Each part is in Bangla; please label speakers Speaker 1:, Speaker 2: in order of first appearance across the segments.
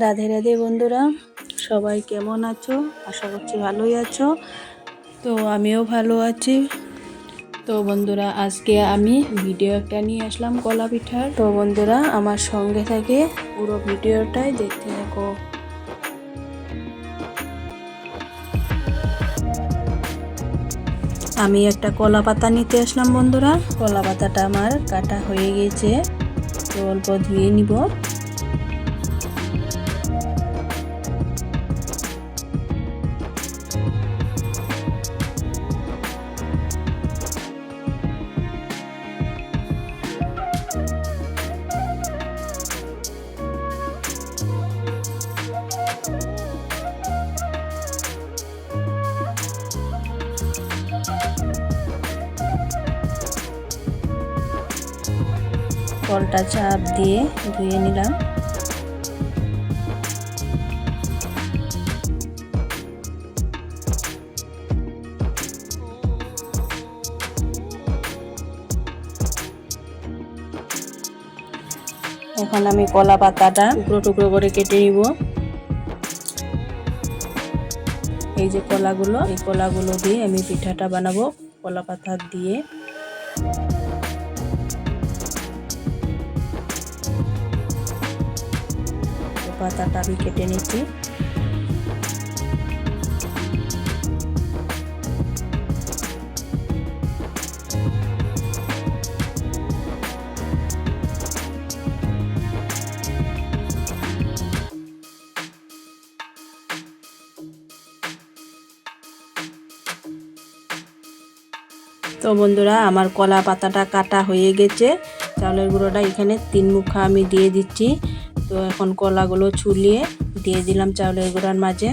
Speaker 1: রাধে রাধে বন্ধুরা, সবাই কেমন আছো? আশা করছি ভালোই আছো। তো আমিও ভালো আছি। তো বন্ধুরা, আজকে আমি ভিডিও একটা নিয়ে আসলাম কলা পিঠার তো বন্ধুরা, আমার সঙ্গে থাকে পুরো ভিডিওটাই দেখতে থাকো। আমি একটা কলা পাতা নিতে আসলাম বন্ধুরা। কলা পাতাটা আমার কাটা হয়ে গেছে। তো অল্প ধুয়ে নিব। কলটা চাপ দিয়ে ধুয়ে নিলাম। এখন আমি কলা পাতাটা টুকরো টুকরো করে কেটে নিব। এই যে কলাগুলো, এই কলাগুলো দিয়ে আমি পিঠাটা বানাবো। কলা পাতা দিয়ে পাতাটা আমি কেটে নিচ্ছি। তো বন্ধুরা, আমার কলা পাতাটা কাটা হয়ে গেছে। চাউলের গুঁড়োটা এখানে তিন মুখা আমি দিয়ে দিচ্ছি। তো এখন কলাগুলো ছুলিয়ে দিয়ে দিলাম চাউলের গুঁড়ার মাঝে।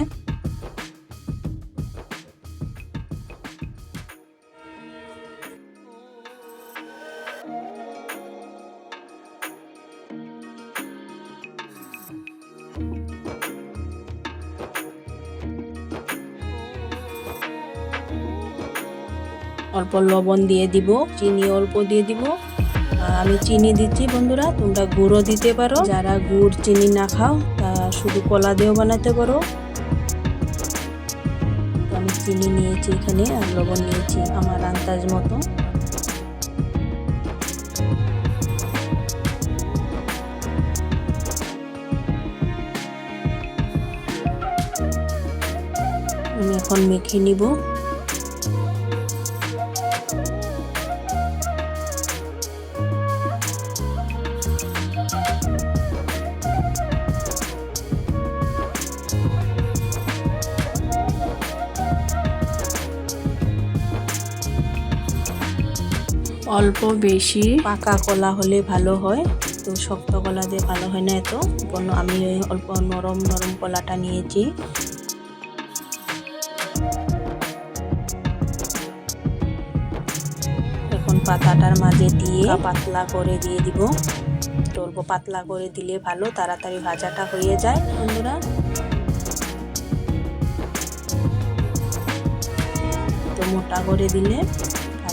Speaker 1: অল্প লবণ দিয়ে দিব, চিনি অল্প দিয়ে দিব। আমি চিনি দিচ্ছি বন্ধুরা, তোমরা গুঁড়ো দিতে পারো। যারা গুড় চিনি না খাও তা শুধু কলা দিয়েও বানাতে পারো। আমি চিনি নিয়েছি এখানে আর লবণ নিয়েছি আমার আন্দাজ মতো। আমি এখন মেখে নিব। অল্প বেশি। পাকা কলা হলে ভালো হয়, তো শক্ত কলা দিয়ে ভালো হয় না এত। আমি অল্প নরম নরম কলাটা নিয়েছি। এখন পাতাটার মাঝে দিয়ে পাতলা করে দিয়ে দিব। অল্প পাতলা করে দিলে ভালো, তাড়াতাড়ি ভাজাটা হয়ে যায়। বন্ধুরা তো মোটা করে দিলে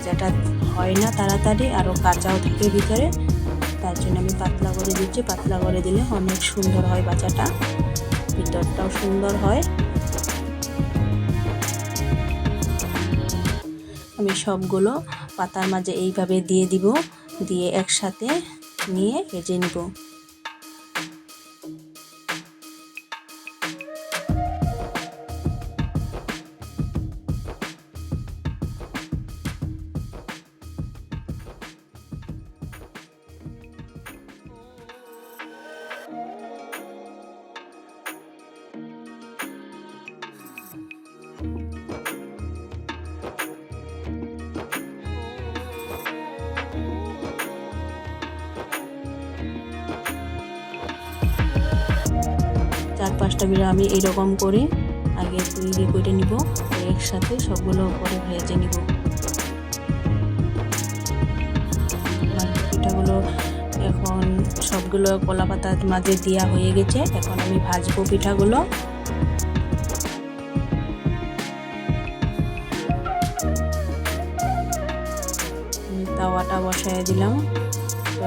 Speaker 1: ভাজাটা হয় না তাড়াতাড়ি আরও কাঁচাও থাকে ভিতরে, তার জন্য আমি পাতলা করে দিচ্ছি। পাতলা করে দিলে অনেক সুন্দর হয় বাচ্চাটা। ভিতরটাও সুন্দর হয়। আমি সবগুলো পাতার মাঝে এইভাবে দিয়ে দিব, দিয়ে একসাথে নিয়ে ভেজে নিব। চার পাঁচটা বিড়া আমি এইরকম করে আগে তৈরি করে নিব, একসাথে সবগুলো পরে ভেজে নিব। পিঠাগুলো এখন সবগুলো কলা পাতার মাঝে দেওয়া হয়ে গেছে, এখন আমি ভাজবো পিঠাগুলো। তাওয়াটা বসায় দিলাম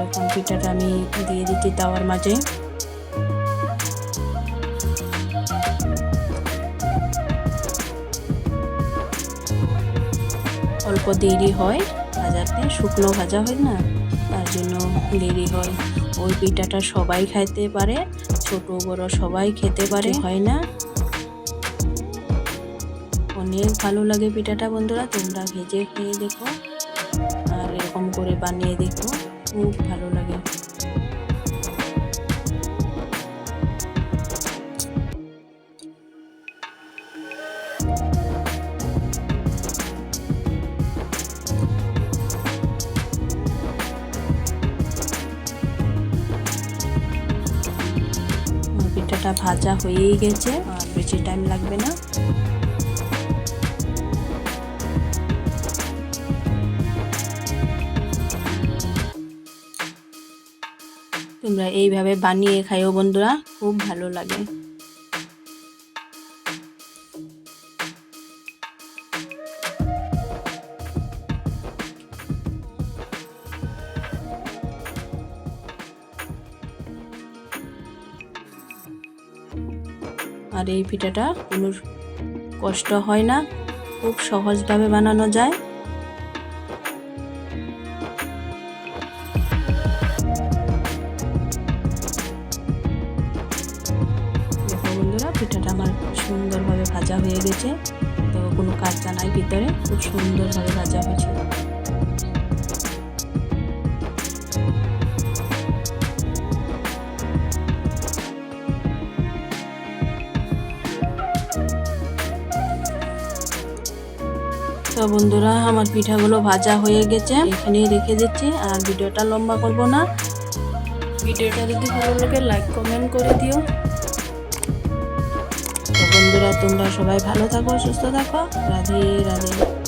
Speaker 1: এখন পিঠাটা আমি দিয়ে দিচ্ছি তাওয়ার মাঝে। অল্প দেরি হয় ভাজাতে শুকনো ভাজা হয় না? তার জন্য দেরি হয়। ওই পিঠাটা সবাই খাইতে পারে, ছোট বড় সবাই খেতে পারে, হয় না? অনেক ভালো লাগে পিঠাটা বন্ধুরা, তোমরা ভেজে খেয়ে দেখো। আর এরকম করে বানিয়ে দেখো, খুব ভালো লাগে। পিঠাটা ভাজা হয়েই গেছে, আর বেশি টাইম লাগবে না। তোমরা এইভাবে বানিয়ে খাইও বন্ধুরা, খুব ভালো লাগে। আর এই পিঠাটা কোনো কষ্ট হয় না, খুব সহজভাবে বানানো যায়। পিঠাটা আমার সুন্দরভাবে ভাজা হয়ে গেছে। তো কোনো কাঁচা নাই ভিতরে, খুব সুন্দরভাবে ভাজা হয়েছে। তো বন্ধুরা, আমার পিঠাগুলো ভাজা হয়ে গেছে। এখানেই রেখে দিচ্ছি, আর ভিডিওটা লম্বা করব না। ভিডিওটা যদি ভালো লাগে লাইক কমেন্ট করে দিও। তো বন্ধুরা, তোমরা সবাই ভালো থাকো, সুস্থ থাকো। রাধে রাধে।